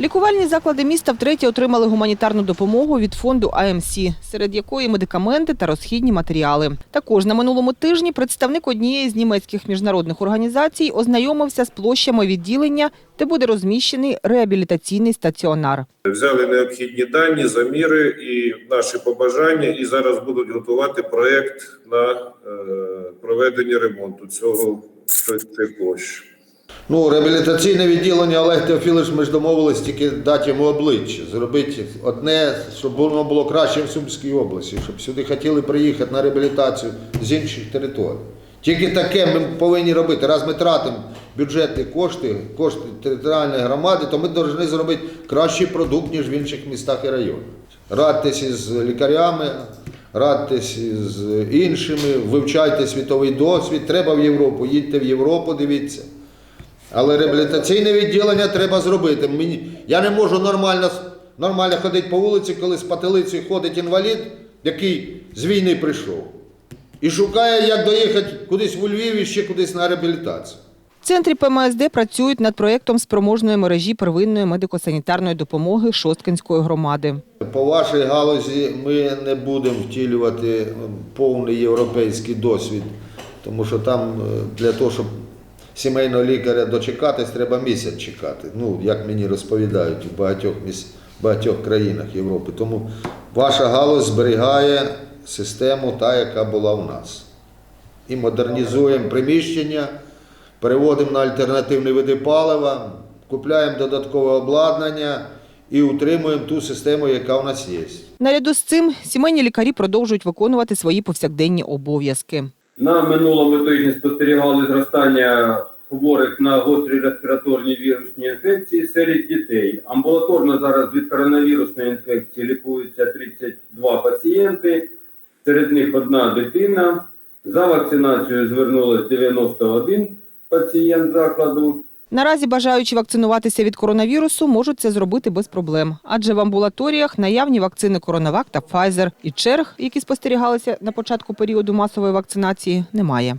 Лікувальні заклади міста втретє отримали гуманітарну допомогу від фонду АМС, серед якої медикаменти та розхідні матеріали. Також на минулому тижні представник однієї з німецьких міжнародних організацій ознайомився з площами відділення, де буде розміщений реабілітаційний стаціонар. Взяли необхідні дані, заміри і наші побажання, і зараз будуть готувати проєкт на е, проведення ремонту цього цих площ. Ну, реабілітаційне відділення Олег Теофілович, ми ж домовились тільки дати йому обличчя, зробити одне, щоб воно було краще в Сумській області, щоб сюди хотіли приїхати на реабілітацію з інших територій. Тільки таке ми повинні робити. Раз ми тратимо бюджетні кошти, кошти територіальної громади, то ми повинні зробити кращий продукт, ніж в інших містах і районах. Радьтесь із лікарями, радьтесь з іншими, вивчайте світовий досвід. Треба в Європу, їдьте в Європу, дивіться. Але реабілітаційне відділення треба зробити. Мені, я не можу нормально, нормально ходити по вулиці, коли з пателицею ходить інвалід, який з війни прийшов. І шукає, як доїхати кудись у Львів і ще кудись на реабілітацію. В центрі ПМСД працюють над проєктом спроможної мережі первинної медико-санітарної допомоги Шосткинської громади. По вашій галузі ми не будемо втілювати повний європейський досвід, тому що там е, для того, щоб сімейного лікаря дочекатись, треба місяць чекати. Ну, як мені розповідають в багатьох, багатьох країнах Європи. Тому ваша галузь зберігає систему та, яка була у нас. І модернізуємо приміщення, переводимо на альтернативні види палива, купляємо додаткове обладнання і утримуємо ту систему, яка у нас є. Наряду з цим сімейні лікарі продовжують виконувати свої повсякденні обов'язки. На минулому тижні спостерігали зростання хворих на гострі респіраторні вірусні інфекції серед дітей. Амбулаторно зараз від коронавірусної інфекції лікуються 32 пацієнти, серед них одна дитина. За вакцинацією звернулось 91 пацієнт закладу. Наразі бажаючі вакцинуватися від коронавірусу можуть це зробити без проблем, адже в амбулаторіях наявні вакцини Коронавак та Pfizer. І черг, які спостерігалися на початку періоду масової вакцинації, немає.